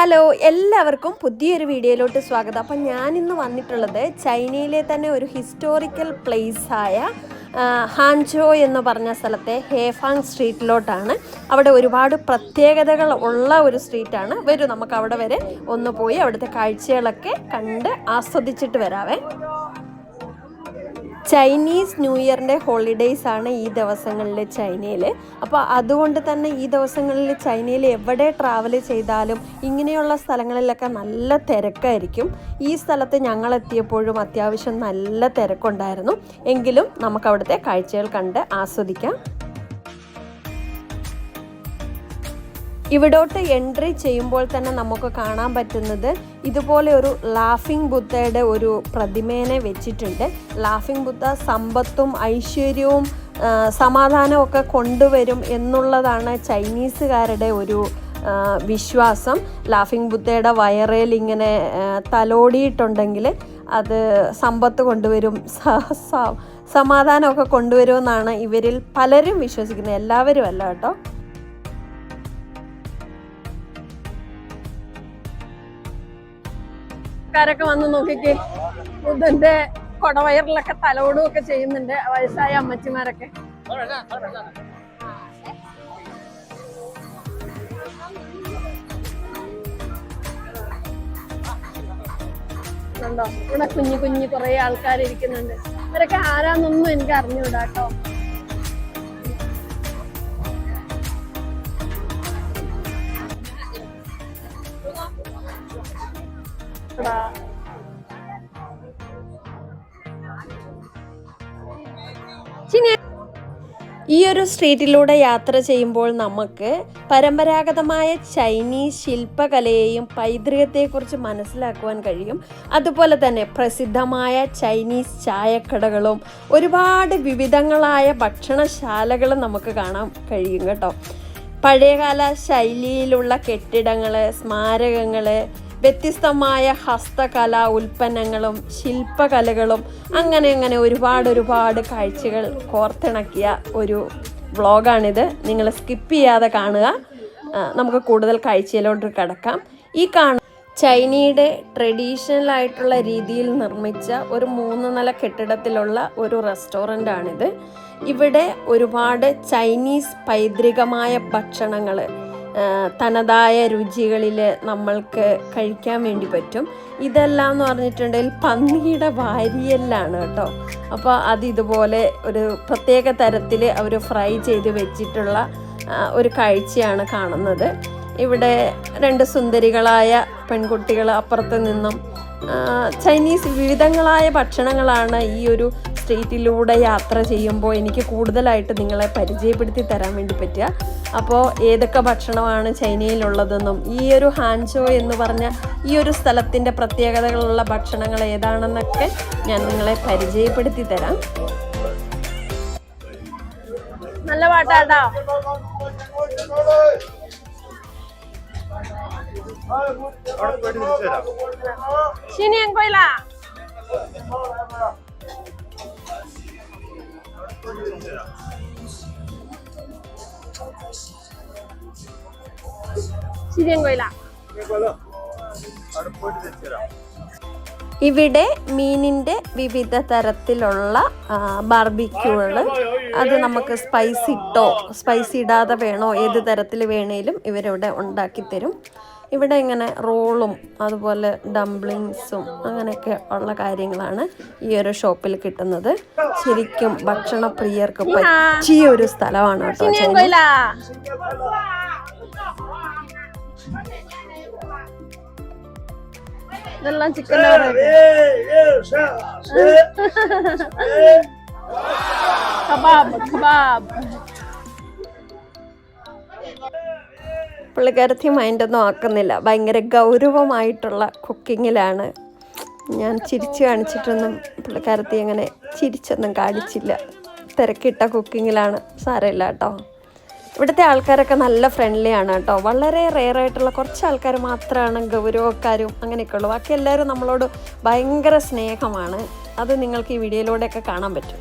Hello എല്ലാവർക്കും പുതിയൊരു വീഡിയോയിലോട്ട് സ്വാഗതം. അപ്പം ഞാനിന്ന് വന്നിട്ടുള്ളത് ചൈനയിലെ തന്നെ ഒരു ഹിസ്റ്റോറിക്കൽ പ്ലേസായ ഹാൻചോ എന്ന് പറഞ്ഞ സ്ഥലത്തെ ഹേഫാങ് സ്ട്രീറ്റിലോട്ടാണ്. അവിടെ ഒരുപാട് പ്രത്യേകതകൾ ഉള്ള ഒരു സ്ട്രീറ്റാണ്. വരൂ നമുക്ക് അവിടെ വരെ ഒന്ന് പോയി അവിടുത്തെ കാഴ്ചകളൊക്കെ കണ്ട് ആസ്വദിച്ചിട്ട് വരാവേ. ചൈനീസ് ന്യൂ ഇയറിന്റെ ഹോളിഡേയ്സ് ആണ് ഈ ദിവസങ്ങളിൽ ചൈനയിൽ അപ്പോൾ അതുകൊണ്ട് തന്നെ ഈ ദിവസങ്ങളിൽ ചൈനയിൽ എവിടെ ട്രാവൽ ചെയ്താലും ഇങ്ങനെയുള്ള സ്ഥലങ്ങളിലൊക്കെ നല്ല തിരക്കായിരിക്കും. ഈ സ്ഥലത്ത് ഞങ്ങൾ എത്തിയപ്പോഴും അത്യാവശ്യം നല്ല തിരക്കുണ്ടായിരുന്നു. എങ്കിലും നമുക്ക് അവിടുത്തെ കാഴ്ചകൾ കണ്ട് ആസ്വദിക്കാം. ഇവിടോട്ട് എൻട്രി ചെയ്യുമ്പോൾ തന്നെ നമുക്ക് കാണാൻ പറ്റുന്നത് ഇതുപോലെ ഒരു ലാഫിംഗ് ബുദ്ധയുടെ ഒരു പ്രതിമേനെ വെച്ചിട്ടുണ്ട്. ലാഫിംഗ് ബുദ്ധ സമ്പത്തും ഐശ്വര്യവും സമാധാനവും ഒക്കെ കൊണ്ടുവരും എന്നുള്ളതാണ് ചൈനീസുകാരുടെ ഒരു വിശ്വാസം. ലാഫിംഗ് ബുദ്ധയുടെ വയറേൽ ഇങ്ങനെ തലോടിയിട്ടുണ്ടെങ്കിൽ അത് സമ്പത്ത് കൊണ്ടുവരും സമാധാനമൊക്കെ കൊണ്ടുവരുമെന്നാണ് ഇവരിൽ പലരും വിശ്വസിക്കുന്നത്. എല്ലാവരും അല്ല കേട്ടോ. ആൾക്കാരൊക്കെ വന്ന് നോക്കിക്കേ. ബുദ്ധന്റെ കൊടവയറിലൊക്കെ തലോടും ഒക്കെ ചെയ്യുന്നുണ്ട്. വയസ്സായ അമ്മച്ചിമാരൊക്കെ. കണ്ടോ? ഇവിടെ കുഞ്ഞു കുഞ്ഞു കുറെ ആൾക്കാർ ഇരിക്കുന്നുണ്ട് ഇവരൊക്കെ ആരാന്നൊന്നും എനിക്ക് അറിഞ്ഞുകൂടാട്ടോ കേട്ടോ ഇവിടെ ഈ ഒരു സ്ട്രീറ്റിലൂടെ യാത്ര ചെയ്യുമ്പോൾ നമുക്ക് പരമ്പരാഗതമായ ചൈനീസ് ശില്പകലയെയും പൈതൃകത്തെക്കുറിച്ച് മനസ്സിലാക്കുവാൻ കഴിയും. അതുപോലെ തന്നെ പ്രസിദ്ധമായ ചൈനീസ് ചായക്കടകളും ഒരുപാട് വിവിധങ്ങളായ ഭക്ഷണശാലകളും നമുക്ക് കാണാൻ കഴിയും കേട്ടോ. പഴയകാല ശൈലിയിലുള്ള കെട്ടിടങ്ങൾ സ്മാരകങ്ങൾ വ്യത്യസ്തമായ ഹസ്തകല ഉൽപ്പന്നങ്ങളും ശില്പകലകളും അങ്ങനെ അങ്ങനെ ഒരുപാട് ഒരുപാട് കാഴ്ചകൾ കോർത്തിണക്കിയ ഒരു വ്ളോഗാണിത്. നിങ്ങൾ സ്കിപ്പ് ചെയ്യാതെ കാണുക. നമുക്ക് കൂടുതൽ കാഴ്ചയിലോട്ട് കിടക്കാം. ഈ കാണ ചൈനയുടെ ട്രഡീഷണൽ ആയിട്ടുള്ള രീതിയിൽ നിർമ്മിച്ച ഒരു മൂന്ന് നില കെട്ടിടത്തിലുള്ള ഒരു റെസ്റ്റോറന്റ് ആണിത് ഇവിടെ ഒരുപാട് ചൈനീസ് പൈതൃകമായ ഭക്ഷണങ്ങൾ തനതായ രുചികളിൽ നമ്മൾക്ക് കഴിക്കാൻ വേണ്ടി പറ്റും. ഇതെല്ലാം എന്ന് പറഞ്ഞിട്ടുണ്ടെങ്കിൽ പന്നിയുടെ വാരിയല്ലാണ് കേട്ടോ. അപ്പോൾ അത് ഇതുപോലെ ഒരു പ്രത്യേക തരത്തിൽ അവർ ഫ്രൈ ചെയ്ത് വെച്ചിട്ടുള്ള ഒരു കാഴ്ചയാണ് കാണുന്നത്. ഇവിടെ രണ്ട് സുന്ദരികളായ പെൺകുട്ടികൾ അപ്പുറത്ത് നിന്നും ചൈനീസ് വിവിധങ്ങളായ ഭക്ഷണങ്ങളാണ് ഈ ഒരു സ്ട്രീറ്റിലൂടെ യാത്ര ചെയ്യുമ്പോൾ എനിക്ക് കൂടുതലായിട്ട് നിങ്ങളെ പരിചയപ്പെടുത്തി തരാൻ വേണ്ടി പറ്റുക. അപ്പോൾ ഏതൊക്കെ ഭക്ഷണമാണ് ചൈനയിലുള്ളതെന്നും ഈ ഒരു ഹാൻചോ എന്ന് പറഞ്ഞ ഈ ഒരു സ്ഥലത്തിന്റെ പ്രത്യേകതകളുള്ള ഭക്ഷണങ്ങൾ ഏതാണെന്നൊക്കെ ഞാൻ നിങ്ങളെ പരിചയപ്പെടുത്തി തരാം. നല്ല പാട്ടാട്ടോ. അവിടെ പോയിട്ട് ഇവിടെ മീനിന്റെ വിവിധ തരത്തിലുള്ള ബാർബിക്യൂകൾ അത് നമുക്ക് സ്പൈസി ഇട്ടോ സ്പൈസി ഇടാതെ വേണോ ഏത് തരത്തിൽ വേണേലും ഇവരവിടെ ഉണ്ടാക്കി തരും ഇവിടെ ഇങ്ങനെ റോളും അതുപോലെ ഡംപ്ലിങ്സും അങ്ങനെയൊക്കെ ഉള്ള കാര്യങ്ങളാണ് ഈ ഒരു ഷോപ്പിൽ കിട്ടുന്നത്. ശരിക്കും ഭക്ഷണപ്രിയർക്ക് പറ്റിയ ഒരു സ്ഥലമാണ് കേട്ടോ ചൈന. ഇതെല്ലാം ചിക്കൻ കബാബ് കബാബ്. പുള്ളിക്കാരത്തി മൈൻഡൊന്നും ആക്കുന്നില്ല. ഭയങ്കര ഗൗരവമായിട്ടുള്ള കുക്കിങ്ങിലാണ്. ഞാൻ ചിരിച്ച് കാണിച്ചിട്ടൊന്നും പുള്ളിക്കാരത്തി അങ്ങനെ ചിരിച്ചൊന്നും കാണിച്ചില്ല. തിരക്കിട്ട കുക്കിങ്ങിലാണ് സാരമില്ല കേട്ടോ. ഇവിടുത്തെ ആൾക്കാരൊക്കെ നല്ല ഫ്രണ്ട്ലി ആണ് കേട്ടോ. വളരെ റെയർ ആയിട്ടുള്ള കുറച്ച് ആൾക്കാർ മാത്രമാണ് ഗൗരവക്കാരും അങ്ങനെയൊക്കെ ഉള്ളൂ. ബാക്കി എല്ലാവരും നമ്മളോട് ഭയങ്കര സ്നേഹമാണ്. അത് നിങ്ങൾക്ക് ഈ വീഡിയോയിലൂടെയൊക്കെ കാണാൻ പറ്റും.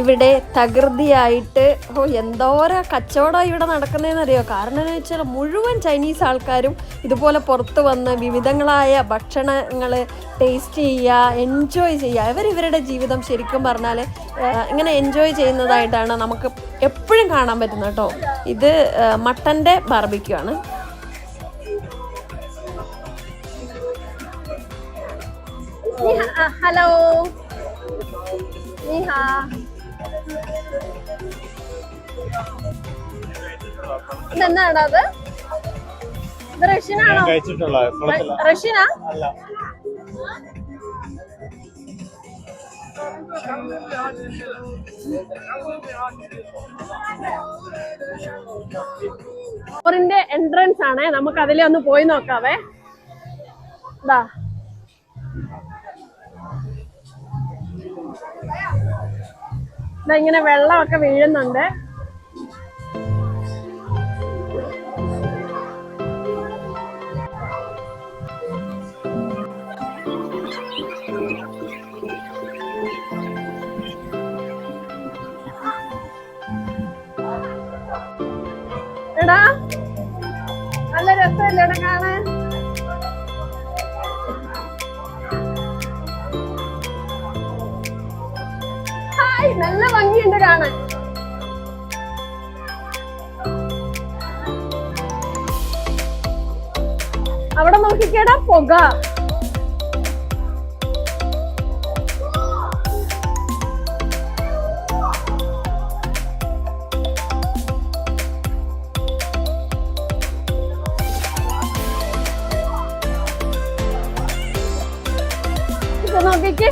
ഇവിടെ തകൃതിയായിട്ട് ഓ എന്തോരം കച്ചവടമാണ് ഇവിടെ നടക്കുന്നതെന്നറിയോ? കാരണം എന്ന് വെച്ചാൽ മുഴുവൻ ചൈനീസ് ആൾക്കാരും ഇതുപോലെ പുറത്ത് വന്ന് വിവിധങ്ങളായ ഭക്ഷണങ്ങൾ ടേസ്റ്റ് ചെയ്യുക എൻജോയ് ചെയ്യുക. ഇവർ ജീവിതം ശരിക്കും പറഞ്ഞാൽ ഇങ്ങനെ എൻജോയ് ചെയ്യുന്നതായിട്ടാണ് നമുക്ക് എപ്പോഴും കാണാൻ പറ്റുന്നത് കേട്ടോ. ഇത് മട്ടന്റെ ബാർബിക്കുവാണ് ഹലോ. 你好。ഇതെന്താടാ അത്? ഇത് റഷ്യനാണോ? റഷ്യനാ? സ്റ്റോറിന്റെ എൻട്രൻസ് ആണേ. നമുക്ക് അതിലെ ഒന്ന് പോയി നോക്കാവേ. ഇതാ ഇങ്ങനെ വെള്ളമൊക്കെ വീഴുന്നുണ്ട്. എടാ നല്ല രസമല്ലേ എടാ കാണാൻ? നല്ല ഭംഗിയുണ്ട് കാണാൻ. അവിടെ നോക്കിക്കേടാ പുക. നോക്കിക്കേ.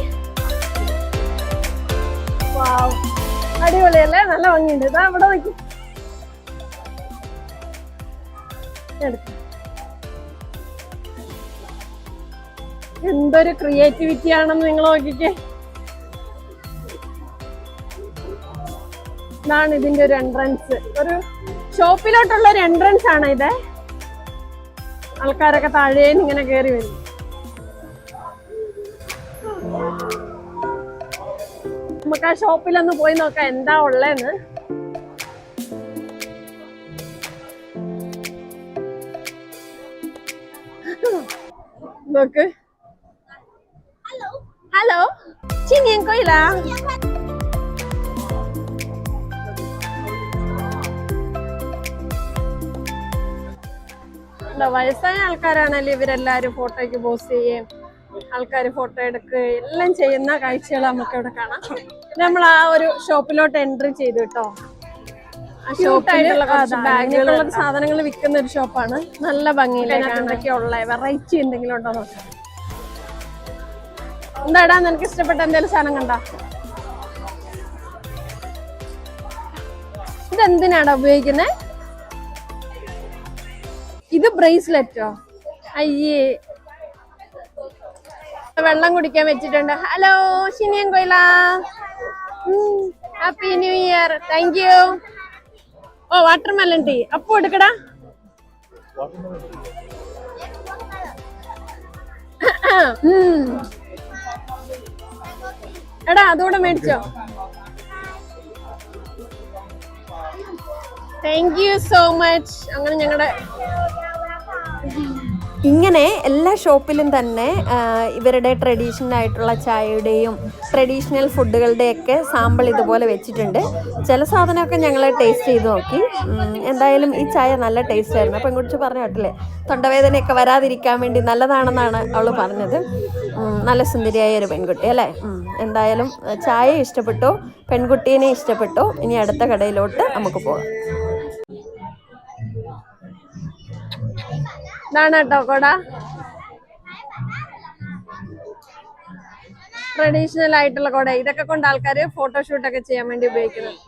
അടിപൊളിയല്ലേ? നല്ല ഭംഗിയുണ്ട്. ഇതാ ഇവിടെ എന്തൊരു ക്രിയേറ്റിവിറ്റി ആണെന്ന് നിങ്ങൾ നോക്കിക്കേ. ഇതാണ് ഇതിന്റെ ഒരു എൻട്രൻസ് ഒരു ഷോപ്പിലോട്ടുള്ള ഒരു എൻട്രൻസ് ആണ് ഇത്. ആൾക്കാരൊക്കെ താഴേന്ന് ഇങ്ങനെ കയറി വരും. നമുക്ക് ആ ഷോപ്പിലൊന്ന് പോയി നോക്കാം. എന്താ ഉള്ളതെന്ന്. നോക്ക്. ഹലോ ചിനിയൻ കൊയില. വയസ്സായ ആൾക്കാരാണല്ലേ ഇവരെല്ലാരും ഫോട്ടോയ്ക്ക് പോസ്റ്റ് ചെയ്യുകയും? ആൾക്കാർ ഫോട്ടോ എടുക്കുക എല്ലാം ചെയ്യുന്ന കാഴ്ചകൾ നമുക്ക് ഇവിടെ കാണാം നമ്മൾ ആ ഒരു ഷോപ്പിലോട്ട് എൻട്രി ചെയ്തു കേട്ടോ. ബാഗിലുള്ള സാധനങ്ങൾ വിൽക്കുന്ന ഒരു ഷോപ്പാണ്. നല്ല ഭംഗിയിലൊക്കെ ഉള്ള? വെറൈറ്റി എന്തെങ്കിലും ഉണ്ടോ നോക്കാം. എന്താടാ നിനക്ക് ഇഷ്ടപ്പെട്ട എന്തെങ്കിലും സാധനം കണ്ട? ഇതെന്തിനാടാ ഉപയോഗിക്കുന്നത് ഇത് ബ്രേസ്ലെറ്റോ? അയ്യേ. വെള്ളം കുടിക്കാൻ വെച്ചിട്ടുണ്ട്. ഹലോ ഷിനിയൻ കൊയില. Happy new year thank you oh watermelon tea അപ്പോ എടുക്കടാ എടാ അതുകൂടെ മേടിച്ചോ. താങ്ക് യു സോ മച്ച് അങ്ങനെ ഞങ്ങളുടെ ഇങ്ങനെ എല്ലാ ഷോപ്പിലും തന്നെ ഇവരുടെ ട്രഡീഷണൽ ആയിട്ടുള്ള ചായയുടെയും ട്രഡീഷണൽ ഫുഡുകളുടെയൊക്കെ സാമ്പിൾ ഇതുപോലെ വെച്ചിട്ടുണ്ട്. ചില സാധനമൊക്കെ ഞങ്ങൾ ടേസ്റ്റ് ചെയ്ത് നോക്കി. എന്തായാലും ഈ ചായ നല്ല ടേസ്റ്റ് ആയിരുന്നു. അപ്പം ഇങ്ങോട്ട് പറഞ്ഞു കേട്ടില്ലേ? തൊണ്ടവേദനയൊക്കെ വരാതിരിക്കാൻ വേണ്ടി നല്ലതാണെന്നാണ് അവൾ പറഞ്ഞത്. നല്ല സുന്ദരിയായ ഒരു പെൺകുട്ടി അല്ലേ? എന്തായാലും ചായ ഇഷ്ടപ്പെട്ടു പെൺകുട്ടീനെ ഇഷ്ടപ്പെട്ടു. ഇനി അടുത്ത കടയിലോട്ട് നമുക്ക് പോകാം. ഇതാണ് കേട്ടോ കൊട. ട്രഡീഷണൽ ആയിട്ടുള്ള കൊട. ഇതൊക്കെ കൊണ്ട് ആൾക്കാര് ഫോട്ടോഷൂട്ട് ഒക്കെ ചെയ്യാൻ വേണ്ടി ഉപയോഗിക്കുന്നത്.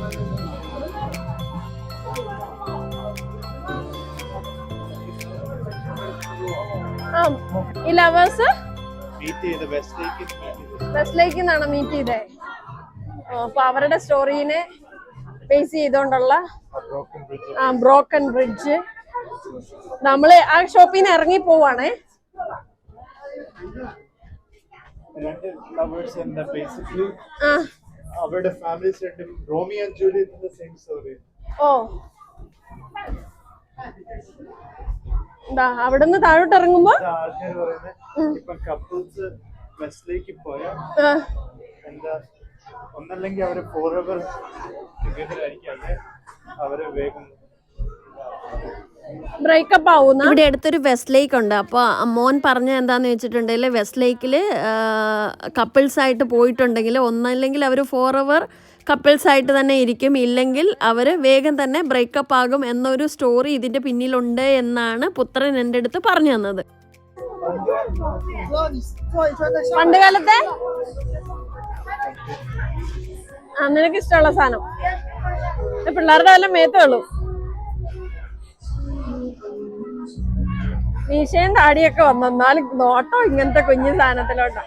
Thank ആ ഈ ലവേഴ്സ്? ബസ്സിലേക്ക് നിന്നാണ് മീറ്റ് ചെയ്തേ. ആ, അപ്പൊ അവരുടെ സ്റ്റോറീനെ ബേസ് ചെയ്തോണ്ടുള്ള ബ്രോക്കൺ ബ്രിഡ്ജ് ബ്രോക്കൺ ബ്രിഡ്ജ് നമ്മൾ ആ ഷോപ്പിൽ നിന്ന് ഇറങ്ങി പോവാണേ. അവരുടെ ഫാമിലീസ് രണ്ടും റോമിയോ ആൻഡ് ജൂലിയറ്റിന്റെ സെയിം സ്റ്റോറി ഓ. എന്താ നിന്ന് താഴോട്ട് ഇറങ്ങുമ്പോ ആൾക്കാർ പറയുന്നത് ഇപ്പൊ കപ്പിൾസ് വെസ്റ്റിലേക്ക് പോയാൽ എന്താ ഒന്നല്ലെങ്കിൽ അവർ ഫോർ എവർ ടുഗദർ ആയിരിക്കും അവർ വേഗം ബ്രേക്കപ്പ് ആവുന്ന? ഇവിടെ അടുത്തൊരു വെസ്റ്റ് ലേക്ക് ഉണ്ട്. അപ്പോൾ മോൻ പറഞ്ഞ എന്താന്ന് വെച്ചിട്ടുണ്ടെങ്കിൽ വെസ്റ്റ് ലേക്കിൽ കപ്പിൾസ് ആയിട്ട് പോയിട്ടുണ്ടെങ്കിൽ ഒന്നല്ലെങ്കിൽ അവർ ഫോർ അവർ കപ്പിൾസ് ആയിട്ട് തന്നെ ഇരിക്കും. ഇല്ലെങ്കിൽ അവർ വേഗം തന്നെ ബ്രേക്കപ്പ് ആകും എന്നൊരു സ്റ്റോറി ഇതിന്റെ പിന്നിലുണ്ട് എന്നാണ് പുത്രൻ എന്റെ അടുത്ത് പറഞ്ഞു തന്നത്. പണ്ട് കാലത്തെ? നിനക്ക് ഇഷ്ടമുള്ള സാധനം. പിള്ളേരുടെ വല്ല മേത്തേ ഉള്ളൂ. മീശയും താടിയൊക്കെ വന്നു. എന്നാലും നോട്ടോ ഇങ്ങനത്തെ കുഞ്ഞു സാധനത്തിലോട്ടാ.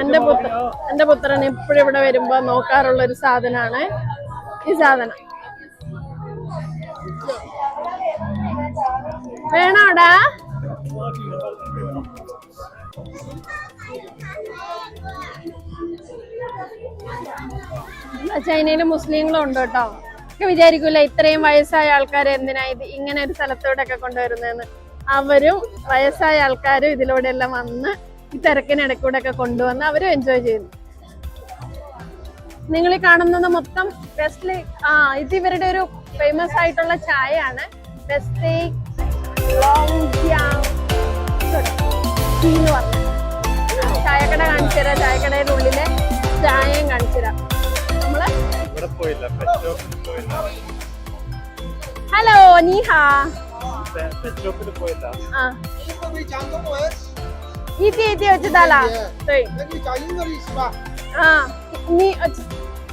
എന്റെ പുത്ര എന്റെ പുത്രൻ എപ്പോഴും ഇവിടെ വരുമ്പോ നോക്കാറുള്ള ഒരു സാധനമാണ് ഈ സാധനം. വേണോടാ ചൈനയിൽ മുസ്ലിങ്ങളും ഉണ്ട് കേട്ടോ. ഒക്കെ വിചാരിക്കൂല ഇത്രയും വയസ്സായ ആൾക്കാരെ എന്തിനാ ഇത് ഇങ്ങനെ ഒരു സ്ഥലത്തോടെ ഒക്കെ കൊണ്ടുവരുന്നതെന്ന്. അവരും വയസ്സായ ആൾക്കാരും ഇതിലൂടെ എല്ലാം വന്ന് ഈ തിരക്കിനിടക്കൂടെ ഒക്കെ കൊണ്ടുവന്ന് അവരും എൻജോയ് ചെയ്യുന്നു. നിങ്ങൾ ഈ കാണുന്നത് മൊത്തം വെസ്റ്റ് ആ ഇത് ഇവരുടെ ഒരു ഫേമസ് ആയിട്ടുള്ള ചായയാണ്. വെസ്റ്റ് എന്ന് പറഞ്ഞു ചായക്കട കാണിച്ചു തരാം. ചായക്കടയുടെ ഉള്ളിലെ ചായയും കാണിച്ചു തരാം. നമ്മൾ ഹലോ നീഹാ. ആ. 英文没讲中文， ഈത്തി ഈത്തി വെച്ചിട്ടാലാ对那你讲英文的是吧？ ആ നീ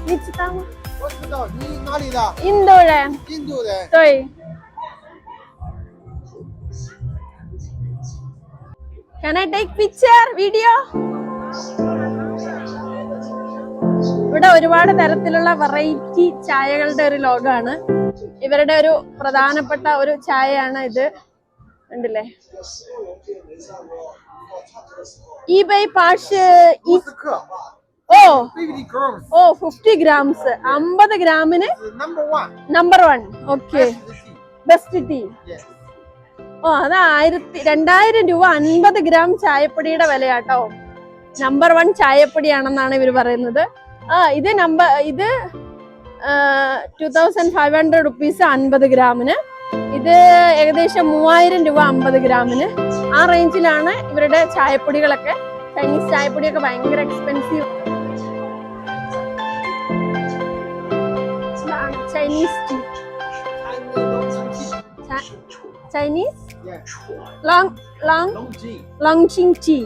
നീ ചിത്താമ 我知道你哪里的？ ഇന്ദോ人印度人。对 Can I take picture video? ഇവിടെ ഒരുപാട് തരത്തിലുള്ള വെറൈറ്റി ചായകളുടെ ഒരു ലോകമാണ് ഇവരുടെ ഒരു പ്രധാനപ്പെട്ട ഒരു ചായയാണ് ഇത് കണ്ടില്ലേ ഈ ബൈ പാഷ് ഓ，baby girls ഓ. ഫിഫ്റ്റി ഗ്രാംസ് അമ്പത് ഗ്രാമിന്. Number one okay best tea ഓ അത് ആയിരത്തി രണ്ടായിരം രൂപ അൻപത് ഗ്രാം ചായപ്പൊടിയുടെ വിലയാട്ടോ. നമ്പർ വൺ ചായപ്പൊടിയാണെന്നാണ് ഇവർ പറയുന്നത്. ആ ഇത് നമ്പർ ഇത് two thousand five hundred rupees അൻപത് ഗ്രാമിന്. ഇത് ഏകദേശം മൂവായിരം രൂപ അമ്പത് ഗ്രാമിന്. ആ റേഞ്ചിലാണ് ഇവരുടെ ചായപ്പൊടികളൊക്കെ. ചൈനീസ് ചായപ്പൊടിയൊക്കെ ഭയങ്കര expensive Chinese tea Chinese. Long long Longjing tea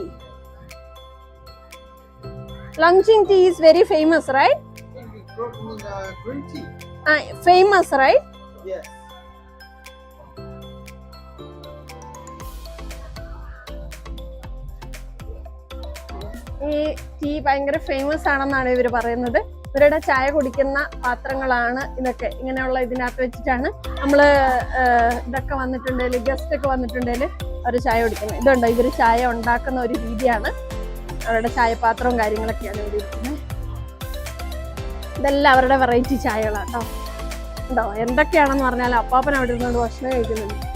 Longjing tea is very famous right famous Baby ഈ ടീ ഭയങ്കര ഫേമസ് ആണെന്നാണ് ഇവർ പറയുന്നത്. ഇവരുടെ ചായ കുടിക്കുന്ന പാത്രങ്ങളാണ് ഇതൊക്കെ. ഇങ്ങനെയുള്ള ഇതിനകത്ത് വെച്ചിട്ടാണ് നമ്മൾ ഇതൊക്കെ വന്നിട്ടുണ്ടെങ്കിൽ ഗസ്റ്റ് ഒക്കെ വന്നിട്ടുണ്ടെങ്കിൽ അവർ ചായ കുടിക്കുന്നത്. ഇതുണ്ടോ? ഇവർ ചായ ഉണ്ടാക്കുന്ന ഒരു രീതിയാണ്. അവരുടെ ചായപാത്രവും കാര്യങ്ങളൊക്കെയാണ് ഇവിടെ ഇരിക്കുന്നത്. ഇതെല്ലാം അവരുടെ വെറൈറ്റി ചായകളാട്ടോ. ഉണ്ടോ? എന്തൊക്കെയാണെന്ന് പറഞ്ഞാൽ അപ്പാപ്പൻ അവിടെ ഇരുന്നുകൊണ്ട് ഭക്ഷണം കഴിക്കുന്നുണ്ട്.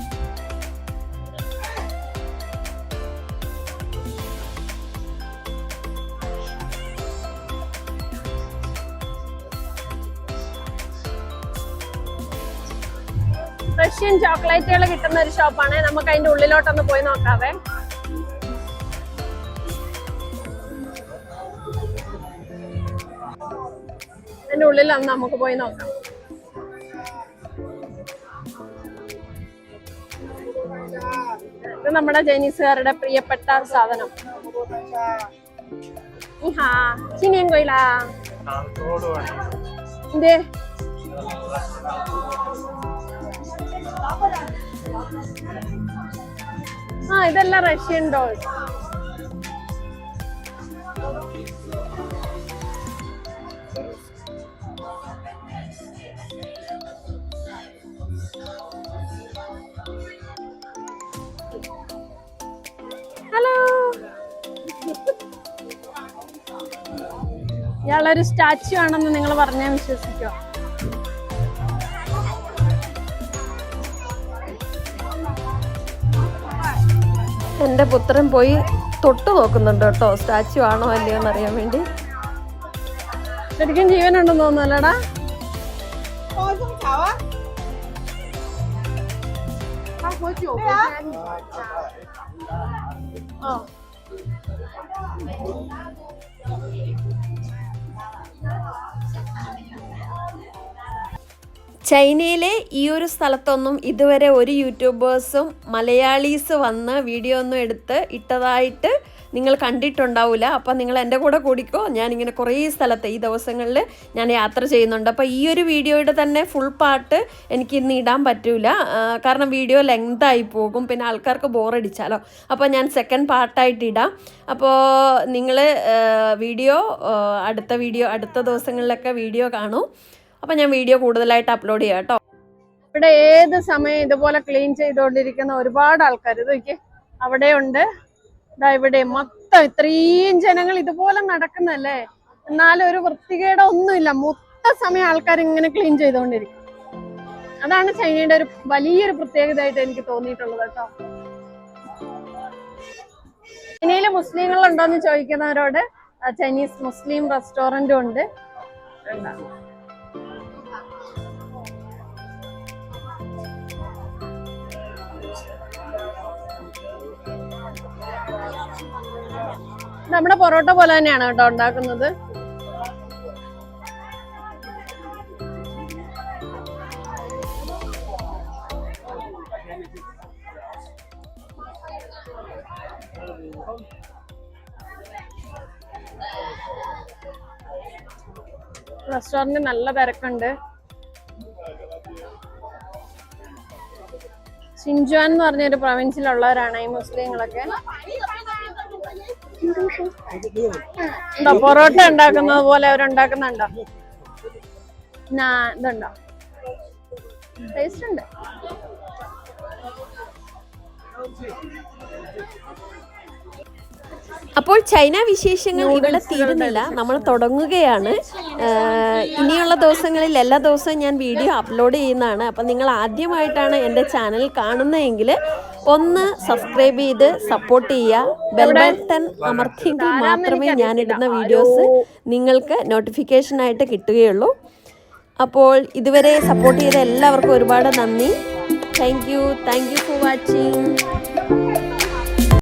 റഷ്യൻ ചോക്ലേറ്റുകൾ കിട്ടുന്ന ഒരു ഷോപ്പാണ്. നമുക്ക് അതിന്റെ ഉള്ളിലോട്ടൊന്ന് പോയി നോക്കാവേ. അതിന്റെ ഉള്ളിലൊന്ന് നമുക്ക് പോയി നോക്കാം. ഇത് നമ്മുടെ ചൈനീസുകാരുടെ പ്രിയപ്പെട്ട സാധനം. ഇഹാ ചിനിയൻ കൊയിലാ. എന്തേ? ആ ഇതെല്ലാം റഷ്യൻ ഡോൾസ് ഹലോ ഇയാളൊരു സ്റ്റാച്ചു ആണെന്ന് നിങ്ങൾ പറഞ്ഞാൽ വിശ്വസിക്കോ എന്റെ പുത്രൻ പോയി തൊട്ട് നോക്കുന്നുണ്ട് കേട്ടോ. സ്റ്റാച്ചു ആണോ അല്ലയോ എന്ന് അറിയാൻ വേണ്ടി. ശരിക്കും ജീവനുണ്ടെന്ന് തോന്നുന്നല്ലേടാ? ചൈനയിലെ ഈ ഒരു സ്ഥലത്തൊന്നും ഇതുവരെ ഒരു യൂട്യൂബേഴ്സും മലയാളീസ് വന്ന് വീഡിയോ ഒന്നും എടുത്ത് ഇട്ടതായിട്ട് നിങ്ങൾ കണ്ടിട്ടുണ്ടാവില്ല അപ്പം നിങ്ങൾ എന്റെ കൂടെ കൂടിക്കോ. ഞാനിങ്ങനെ കുറേ സ്ഥലത്ത് ഈ ദിവസങ്ങളിൽ ഞാൻ യാത്ര ചെയ്യുന്നുണ്ട്. അപ്പോൾ ഈ ഒരു വീഡിയോയുടെ തന്നെ ഫുൾ പാർട്ട് എനിക്ക് ഇന്ന് ഇടാൻ പറ്റൂല. കാരണം വീഡിയോ ലെങ്തായി പോകും. പിന്നെ ആൾക്കാർക്ക് ബോറടിച്ചാലോ അപ്പോൾ ഞാൻ സെക്കൻഡ് പാർട്ടായിട്ട് ഇടാം. അപ്പോൾ നിങ്ങൾ വീഡിയോ അടുത്ത വീഡിയോ അടുത്ത ദിവസങ്ങളിലൊക്കെ വീഡിയോ കാണൂ. അപ്പം ഞാൻ വീഡിയോ കൂടുതലായിട്ട് അപ്ലോഡ് ചെയ്യാം കേട്ടോ. ഇവിടെ ഏത് സമയം ഇതുപോലെ ക്ലീൻ ചെയ്തുകൊണ്ടിരിക്കുന്ന ഒരുപാട് ആൾക്കാർ ഇത് അവിടെ ഉണ്ട് ഇതാ ഇവിടെ മൊത്തം ഇത്രയും ജനങ്ങൾ ഇതുപോലെ നടക്കുന്നല്ലേ? എന്നാലും ഒരു വൃത്തികേടോ ഒന്നുമില്ല. മൊത്ത സമയം ആൾക്കാർ ഇങ്ങനെ ക്ലീൻ ചെയ്തുകൊണ്ടിരിക്കും. അതാണ് ചൈനയുടെ ഒരു വലിയൊരു പ്രത്യേകതയായിട്ട് എനിക്ക് തോന്നിയിട്ടുള്ളത് കേട്ടോ. ചൈനയിൽ മുസ്ലിങ്ങളുണ്ടോ എന്ന് ചോദിക്കുന്നവരോട് ചൈനീസ് മുസ്ലിം റെസ്റ്റോറന്റും ഉണ്ട്. എന്താ നമ്മുടെ പൊറോട്ട പോലെ തന്നെയാണ് കേട്ടോ ഉണ്ടാക്കുന്നത്. റെസ്റ്റോറന്റ് നല്ല തിരക്കുണ്ട്. സിൻജുവാൻ എന്ന് പറഞ്ഞൊരു പ്രൊവിൻസിലുള്ളവരാണ് ഈ മുസ്ലിങ്ങളൊക്കെ ഉണ്ടോ പൊറോട്ട ഉണ്ടാക്കുന്നത് പോലെ അവരുണ്ടാക്കുന്നുണ്ടോ? ഇതുണ്ടോ? ടേസ്റ്റ് ഉണ്ട് അപ്പോൾ ചൈന വിശേഷങ്ങൾ ഇവിടെ തീരുന്നില്ല. നമ്മൾ തുടങ്ങുകയാണ്. ഇനിയുള്ള ദിവസങ്ങളിൽ എല്ലാ ദിവസവും ഞാൻ വീഡിയോ അപ്ലോഡ് ചെയ്യുന്നതാണ്. അപ്പം നിങ്ങൾ ആദ്യമായിട്ടാണ് എന്റെ ചാനൽ കാണുന്നതെങ്കിൽ ഒന്ന് സബ്സ്ക്രൈബ് ചെയ്ത് സപ്പോർട്ട് ചെയ്യുക. ബെൽ ബട്ടൺ അമർത്തിയെങ്കിൽ മാത്രമേ ഞാനിടുന്ന വീഡിയോസ് നിങ്ങൾക്ക് നോട്ടിഫിക്കേഷനായിട്ട് കിട്ടുകയുള്ളൂ. അപ്പോൾ ഇതുവരെ സപ്പോർട്ട് ചെയ്ത എല്ലാവർക്കും ഒരുപാട് നന്ദി. Thank you thank you for watching